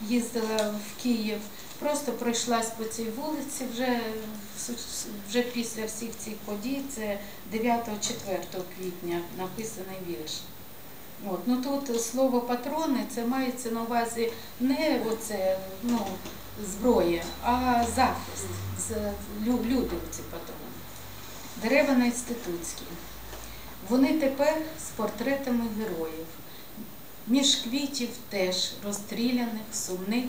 їздила в Київ, просто пройшлась по цій вулиці вже, вже після всіх цих подій, це 9-4 квітня написаний вірш. От. Ну тут слово патрони це мається на увазі не оце, ну, зброя, а захист. Люди ці патрони. Дерева на інститутській. Вони тепер з портретами героїв. Між квітів теж розстріляних, сумних,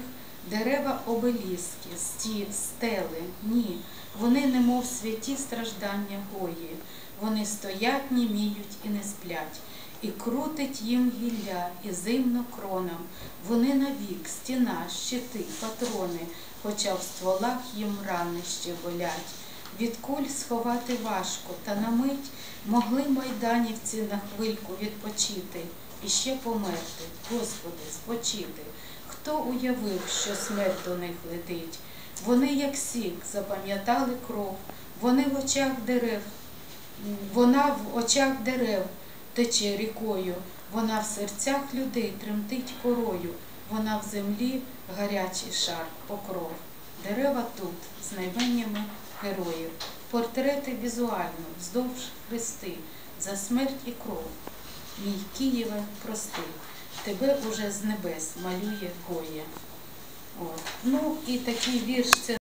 дерева обеліски, сті, стели, ні. Вони немов святі страждання гої. Вони стоять, німіють і не сплять. І крутить їм гілля, і зимно кронам. Вони навік, стіна, щити, патрони, хоча в стволах їм рани ще болять. Від куль сховати важко, та на мить могли майданівці на хвильку відпочити і ще померти, Господи, спочити. Хто уявив, що смерть до них летить? Вони, як сік, запам'ятали кров, вони в очах дерев, вона в очах дерев тече рікою, вона в серцях людей тремтить порою, вона в землі гарячий шар, покров. Дерева тут з найменнями героїв, портрети візуально, вздовж хрести, за смерть і кров. Мій Києве, прости, тебе уже з небес малює Гоя. От. Ну і такий вірш це